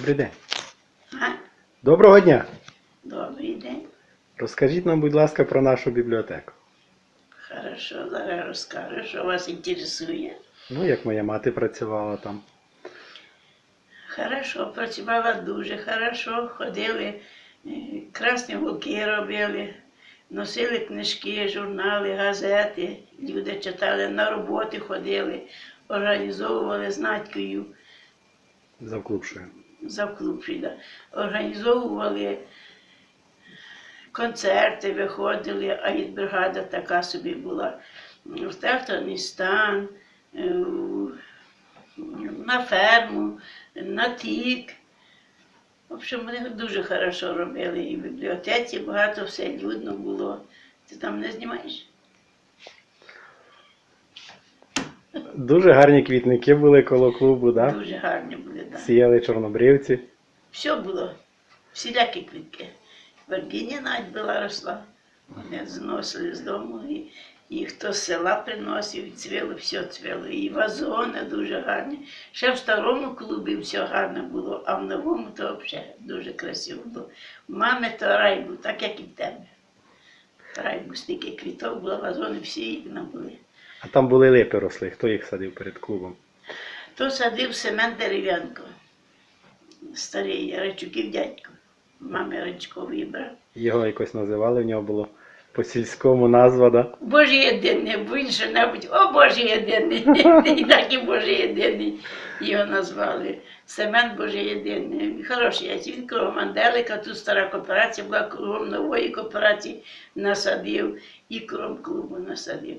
Добрий день. А? Доброго дня. Добрий день. Розкажіть нам, будь ласка, про нашу бібліотеку. Хорошо, зараз розкажу, що вас інтересує. Ну, як моя мати працювала там. Хорошо, працювала дуже хорошо, ходили, е, красні вулки робили, носили книжки, журнали, газети, люди читали, на роботи ходили, організовували з Надькою. Да. організовували концерти, виходили, а бригада така собі була. В Техтоністан, е, на ферму, на тік. В общем, вони дуже хорошо робили. І в бібліотеці багато все людно було. Ти там не знімаєш? Дуже гарні квітники були коло клубу, да? Дуже гарні були. Да. Сіяли чорнобривці. Все було, всілякі квітки. Вергінія навіть була росла. Вони зносили з дому, і, і хто з села приносив, і цвіло, все цвіло. І вазони дуже гарні. Ще в старому клубі все гарно було, а в новому то взагалі дуже красиво було. У мами то рай був, так як і в тебе. Рай був, стільки квіток було, вазони всі вікна були. А там були липи росли. Хто їх садив перед клубом? То садив Семен Дерев'янко, старий Речуків дядько, мами Речкової брат. Його якось називали, в нього було по сільському назва, да? Боже єдиний, бо він що небудь, о Боже єдиний, і так і Боже єдиний його назвали. Семен Боже єдиний. Хороший яйць. Він кругом Анделика, тут стара кооперація була, кругом нової кооперації насадив і кругом клубу насадив.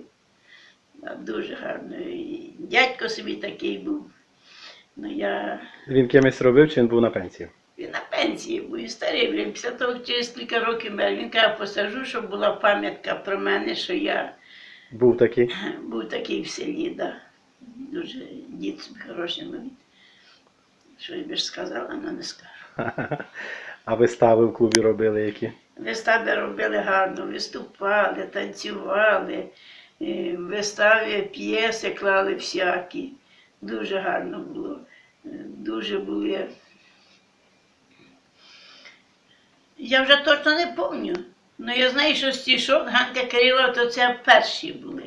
Дуже гарно. І дядько собі такий був. Ну, я... Він кимось робив, чи він був на пенсії? Він на пенсії був і старий, він після того через кілька років мер. Він каже, посажу, щоб була пам'ятка про мене, що я Був такий. був такий в селі, да. Дуже дід собі хороший мабуть. Що я б ж сказала, але не скажу. А вистави в клубі робили які? Вистави робили гарно, виступали, танцювали, вистави, п'єси клали всякі. Дуже гарно було. Е, Дуже були. Я вже точно не пам'ятаю. Ну я знаю, що стішок Ганка Кирилова, то це перші були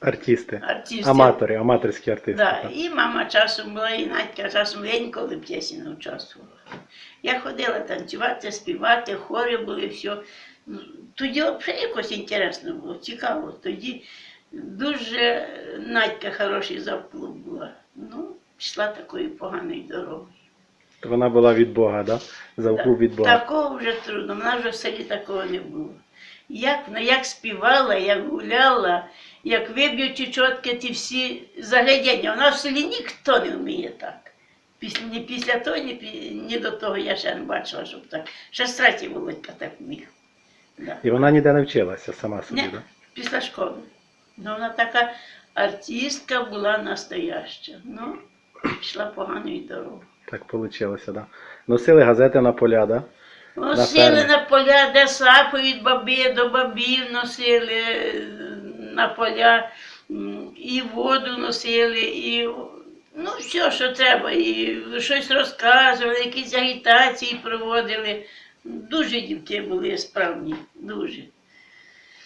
Артисти. артисти. Аматори, аматорські артисти. Да, так. і мама часом була, і Надька часом я ніколи в п'єсі не участвувала. Я ходила танцювати, співати, хори були, все. Ну, Тоді взагалі якось інтересно було, цікаво. Тоді дуже Надька хороший завклуб була. Ну, пішла такою поганою дорогою. Вона була від Бога, да? Завклуб від Бога. Такого вже трудно, в нас вже в селі такого не було. Як, вона як співала, як гуляла, як виб'ють чотки ті всі заглядіння. У нас в селі ніхто не вміє так. Після, ні після того, ні, пі- ні до того я ще не бачила, щоб так. Ще з третій Володька так вміг. Да. І вона ніде не вчилася сама собі, Ні, да? після школи. Ну, вона така артистка була настояща. Ну, пішла поганою дорогою. Так вийшло, да. Носили газети на поля, да? Носили фермі. на поля, де сапи від баби до бабів носили е, на поля, і воду носили, і ну, все, що треба, і щось розказували, якісь агітації проводили. Дуже дівки були справні, дуже.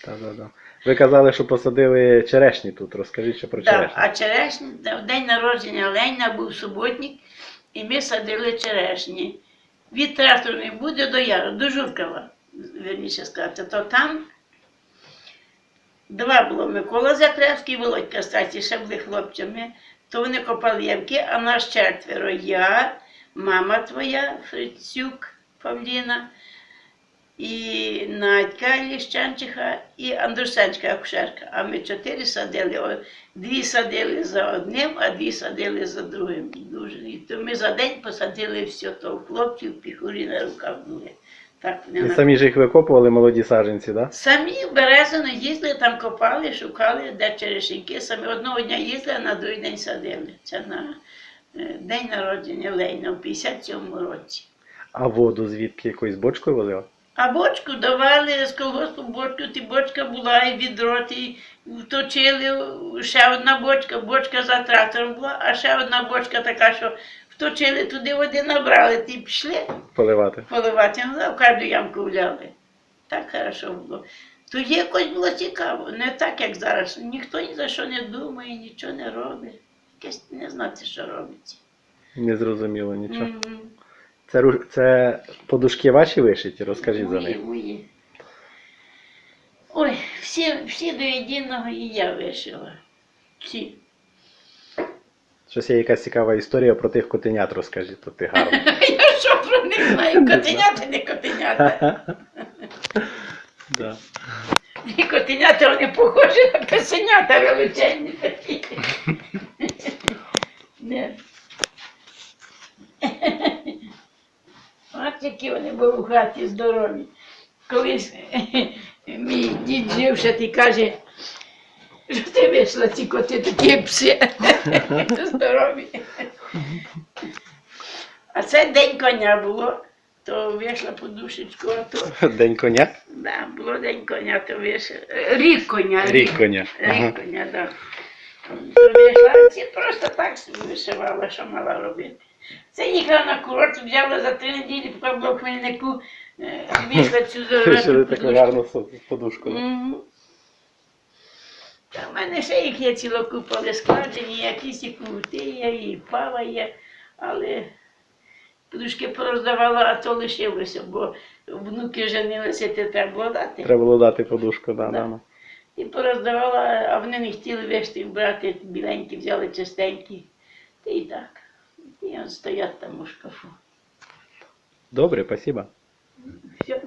Так, да, да. Ви казали, що посадили черешні тут. Розкажіть ще про Так, черешні. а черешні, в день народження Леніна був суботник, і ми садили черешні. Від тракторної буде до яру, до Журкова, верніше сказати, то там два було Микола Закревський, Володька Статі, ще були хлопцями, то вони копали ямки, а нас четверо. Я, мама твоя, Фрицюк Павліна, і Надька Ліщанчиха, і Андрусенська акушерка. А ми чотири садили. Дві садили за одним, а дві садили за другим. Дуже. І то ми за день посадили все то в хлопців, піхурі на руках були. Так І на- самі ж їх викопували молоді саджанці, да? Самі в Березино їздили, там копали, шукали, де черешеньки. Самі одного дня їздили, а на другий день садили. Це на е, день народження Лейна в 57-му році. А воду звідки якоюсь бочкою возили? А бочку давали з колгоспу бочку, ті бочка була і відро, ті вточили, ще одна бочка, бочка за трактором була, а ще одна бочка така, що вточили туди води, набрали, ти пішли Поливати. поливати, ну, в кожну ямку вляли. Так хорошо було. Тоді якось було цікаво, не так, як зараз. Ніхто ні за що не думає, нічого не робить. Якесь не знати, що робиться. Не зрозуміло нічого. Мгм. Це, це подушки ваші вишиті? Розкажіть за них. мої. Ой, всі, всі до єдиного і я вишила. Всі. Щось є якась цікава історія про тих котенят, розкажіть, то ти гарно. Я що про них знаю? Котенята, не котенята. Да. І котенята вони похожі на песенята величезні такі. Які вони були в хаті здорові. Колись мій дід жив ще ти каже, що ти вийшла ці коти такі пси. Здорові. А це день коня було, то вийшла подушечку, а то День коня? Да, було день коня, то вийшов. Рік коня. Рік коня. Рік коня, так. То вийшла, ці просто так вишивала, що мала робити. Це їхала на курорт, взяла за три неділі, поки було в Хмельнику, е, вийшла цю зелену таку гарну подушку. Та в мене ще їх є ціла купа, але складені, якісь і кути і пава є, але подушки пороздавала, а то лишилося, бо внуки женилися, то треба було дати. Треба було дати подушку, да, Да. І пороздавала, а вони не хотіли вешти брати, біленькі взяли чистенькі. Та і так. І он стоять там у шкафу. Добре, спасибо. Все.